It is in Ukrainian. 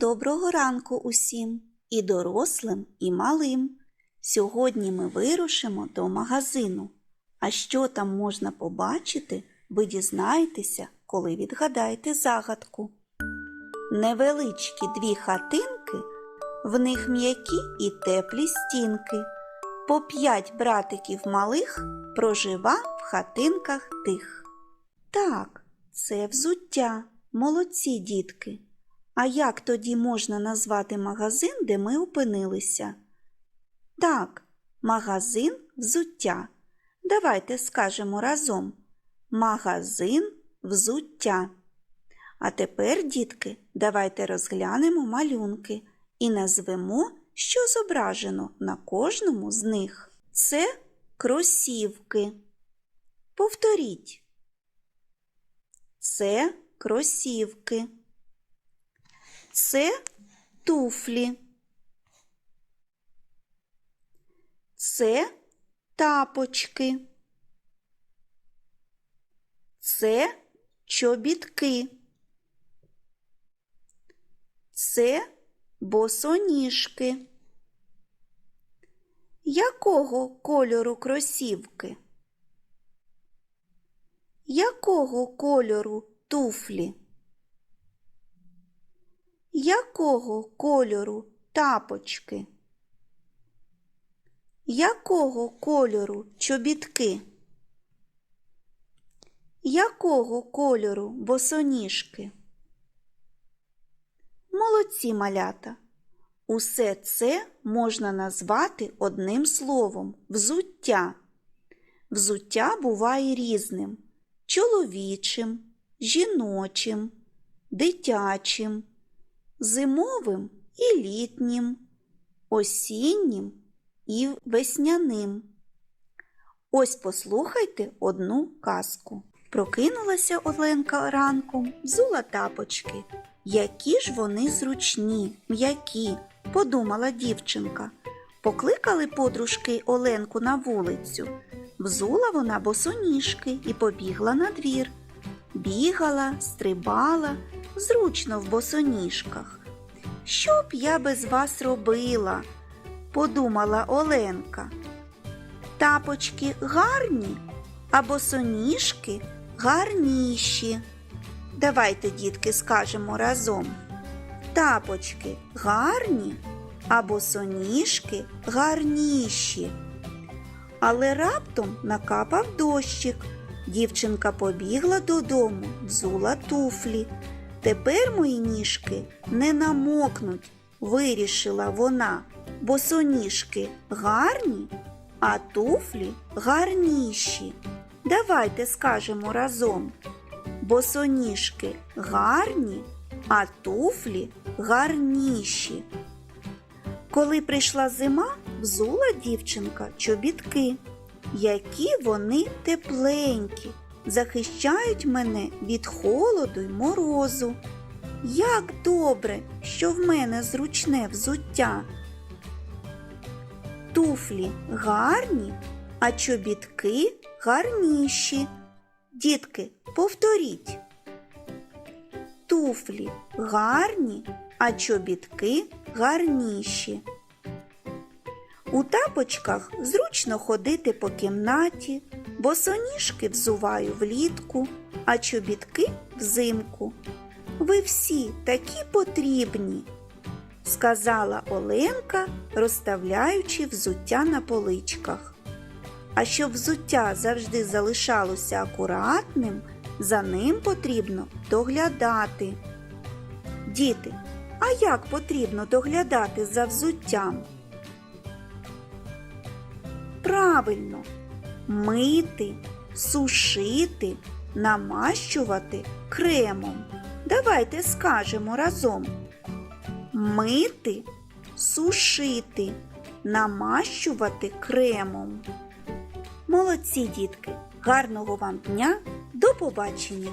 Доброго ранку усім, і дорослим, і малим. Сьогодні ми вирушимо до магазину. А що там можна побачити, ви дізнаєтеся, коли відгадаєте загадку. Невеличкі дві хатинки, в них м'які і теплі стінки. По п'ять братиків малих прожива в хатинках тих. Так, це взуття, молодці дітки. А як тоді можна назвати магазин, де ми опинилися? Так, магазин взуття. Давайте скажемо разом. Магазин взуття. А тепер, дітки, давайте розглянемо малюнки і назвемо, що зображено на кожному з них. Це кросівки. Повторіть. Це кросівки. Це туфлі. Це тапочки. Це чобітки. Це босоніжки. Якого кольору кросівки? Якого кольору туфлі? Якого кольору тапочки? Якого кольору чобітки? Якого кольору босоніжки? Молодці малята. Усе це можна назвати одним словом взуття. Взуття буває різним чоловічим, жіночим, дитячим, зимовим і літнім, осіннім і весняним. Ось послухайте одну казку. Прокинулася Оленка ранком, взула тапочки. Які ж вони зручні, м'які, подумала дівчинка. Покликали подружки Оленку на вулицю. Взула вона босоніжки і побігла на двір. Бігала, стрибала, зручно в босоніжках. Що б я без вас робила? подумала Оленка. Тапочки гарні, а босоніжки гарніші. Давайте, дітки, скажемо разом. Тапочки гарні, а босоніжки гарніші. Але раптом накапав дощик. Дівчинка побігла додому, взула туфлі. Тепер мої ніжки не намокнуть, вирішила вона. Босоніжки гарні, а туфлі гарніші. Давайте скажемо разом. Босоніжки гарні, а туфлі гарніші. Коли прийшла зима, взула дівчинка чобітки, які вони тепленькі, захищають мене від холоду й морозу. Як добре, що в мене зручне взуття. Туфлі гарні, а чобітки гарніші. Дітки, повторіть. Туфлі гарні, а чобітки гарніші. У тапочках зручно ходити по кімнаті, босоніжки взуваю влітку, а чобітки взимку. Ви всі такі потрібні, сказала Оленка, розставляючи взуття на поличках. А щоб взуття завжди залишалося акуратним, за ним потрібно доглядати. Діти, а як потрібно доглядати за взуттям? Правильно, мити, сушити, намащувати кремом. Давайте скажемо разом. Мити, сушити, намащувати кремом. Молодці, дітки! Гарного вам дня! До побачення!